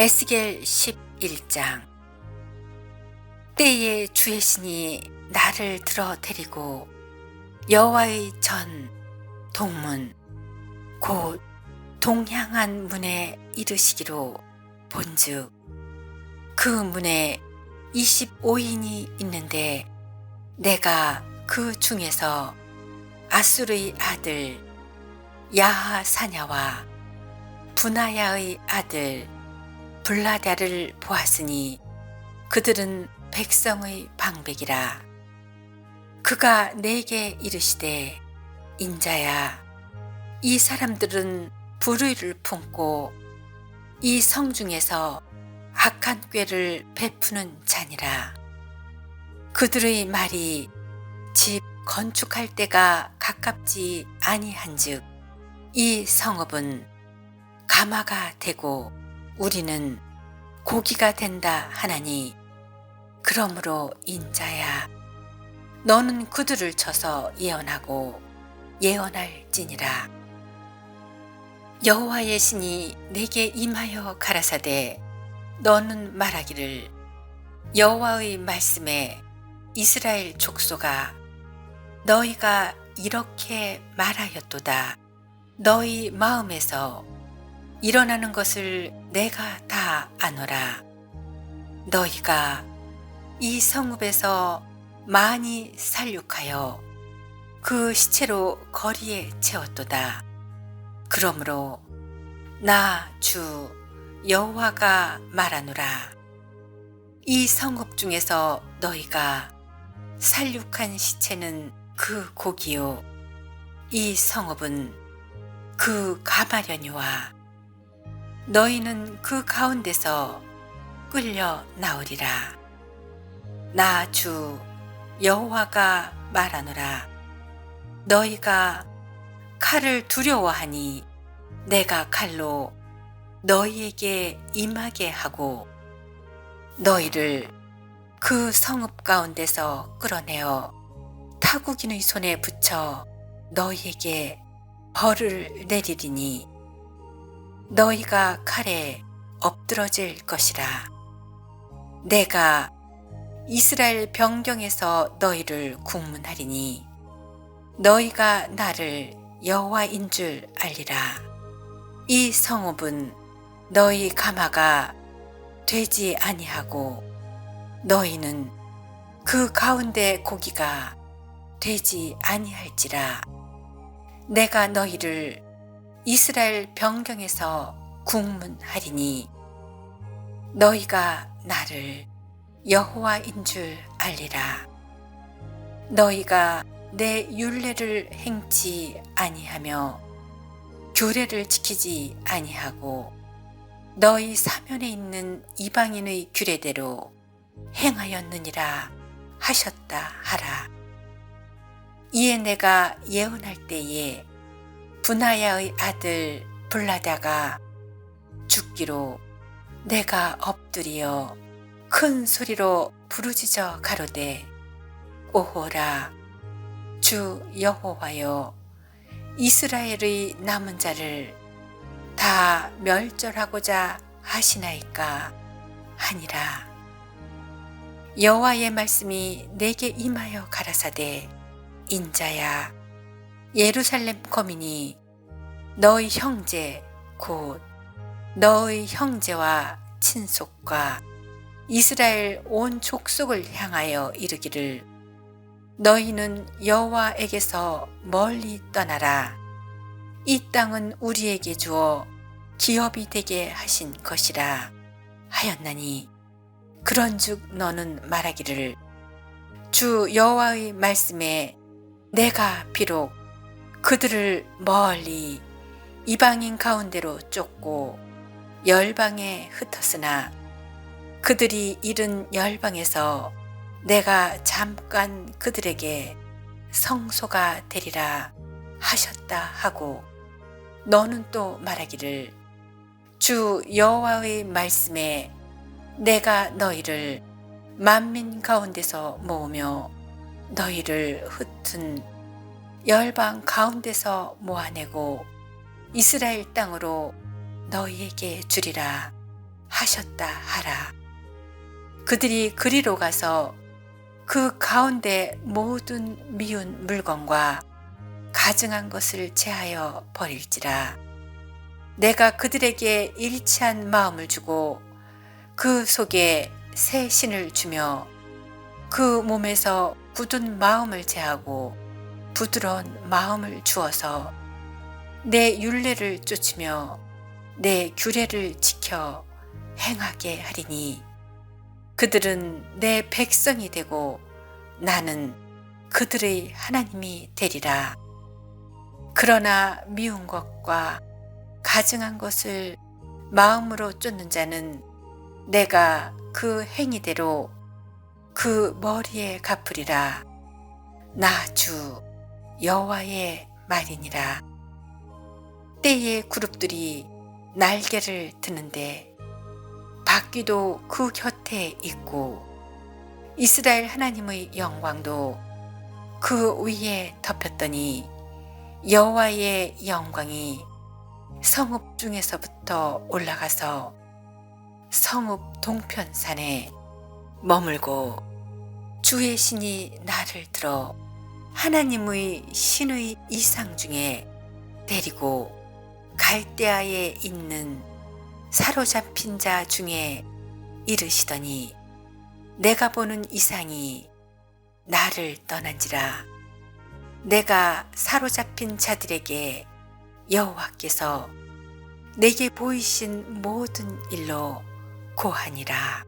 에스겔 11장. 때에 주의 신이 나를 들어 데리고 여호와의 전 동문 곧 동향한 문에 이르시기로 본즉 그 문에 25인이 있는데 내가 그 중에서 아수르의 아들 야하 사냐와 분하야의 아들 블라다를 보았으니 그들은 백성의 방백이라. 그가 내게 이르시되 인자야 이 사람들은 불의를 품고 이 성 중에서 악한 꾀를 베푸는 자니라. 그들의 말이 집 건축할 때가 가깝지 아니한즉 이 성읍은 가마가 되고 우리는 고기가 된다 하나니 그러므로 인자야. 너는 그들을 쳐서 예언하고 예언할지니라. 여호와의 신이 내게 임하여 가라사대 너는 말하기를 여호와의 말씀에 이스라엘 족소가 너희가 이렇게 말하였도다. 너희 마음에서 일어나는 것을 내가 다 아노라. 너희가 이 성읍에서 많이 살육하여 그 시체로 거리에 채웠도다. 그러므로 나 주 여호와가 말하노라. 이 성읍 중에서 너희가 살육한 시체는 그 고기요. 이 성읍은 그 가마려니와 너희는 그 가운데서 끌려 나오리라. 나 주 여호와가 말하노라. 너희가 칼을 두려워하니 내가 칼로 너희에게 임하게 하고 너희를 그 성읍 가운데서 끌어내어 타국인의 손에 붙여 너희에게 벌을 내리리니 너희가 칼에 엎드러질 것이라. 내가 이스라엘 병경에서 너희를 국문하리니 너희가 나를 여호와인 줄 알리라. 이 성읍은 너희 가마가 되지 아니하고 너희는 그 가운데 고기가 되지 아니할지라. 내가 너희를 이스라엘 병경에서 국문하리니 너희가 나를 여호와인 줄 알리라. 너희가 내 율례를 행치 아니하며 규례를 지키지 아니하고 너희 사면에 있는 이방인의 규례대로 행하였느니라 하셨다 하라. 이에 내가 예언할 때에 분하야의 아들 블라다가 죽기로 내가 엎드리어 큰 소리로 부르짖어 가로되 오호라 주 여호와여 이스라엘의 남은 자를 다 멸절하고자 하시나이까 하니라. 여호와의 말씀이 내게 임하여 가라사대 인자야 예루살렘 거민이 너의 형제 곧 너의 형제와 친속과 이스라엘 온 족속을 향하여 이르기를 너희는 여호와에게서 멀리 떠나라. 이 땅은 우리에게 주어 기업이 되게 하신 것이라 하였나니 그런즉 너는 말하기를 주 여호와의 말씀에 내가 비록 그들을 멀리 이방인 가운데로 쫓고 열방에 흩었으나 그들이 잃은 열방에서 내가 잠깐 그들에게 성소가 되리라 하셨다 하고 너는 또 말하기를 주 여호와의 말씀에 내가 너희를 만민 가운데서 모으며 너희를 흩은 열방 가운데서 모아내고 이스라엘 땅으로 너희에게 주리라 하셨다 하라. 그들이 그리로 가서 그 가운데 모든 미운 물건과 가증한 것을 제하여 버릴지라. 내가 그들에게 일치한 마음을 주고 그 속에 새 신을 주며 그 몸에서 굳은 마음을 제하고 부드러운 마음을 주어서 내 윤례를 쫓으며 내 규례를 지켜 행하게 하리니 그들은 내 백성이 되고 나는 그들의 하나님이 되리라. 그러나 미운 것과 가증한 것을 마음으로 쫓는 자는 내가 그 행위대로 그 머리에 갚으리라. 나 주 여호와의 말이니라. 때에 그룹들이 날개를 드는데 바퀴도 그 곁에 있고 이스라엘 하나님의 영광도 그 위에 덮였더니 여호와의 영광이 성읍 중에서부터 올라가서 성읍 동편산에 머물고 주의 신이 나를 들어 하나님의 신의 이상 중에 데리고 갈대아에 있는 사로잡힌 자 중에 이르시더니 내가 보는 이상이 나를 떠난지라. 내가 사로잡힌 자들에게 여호와께서 내게 보이신 모든 일로 고하니라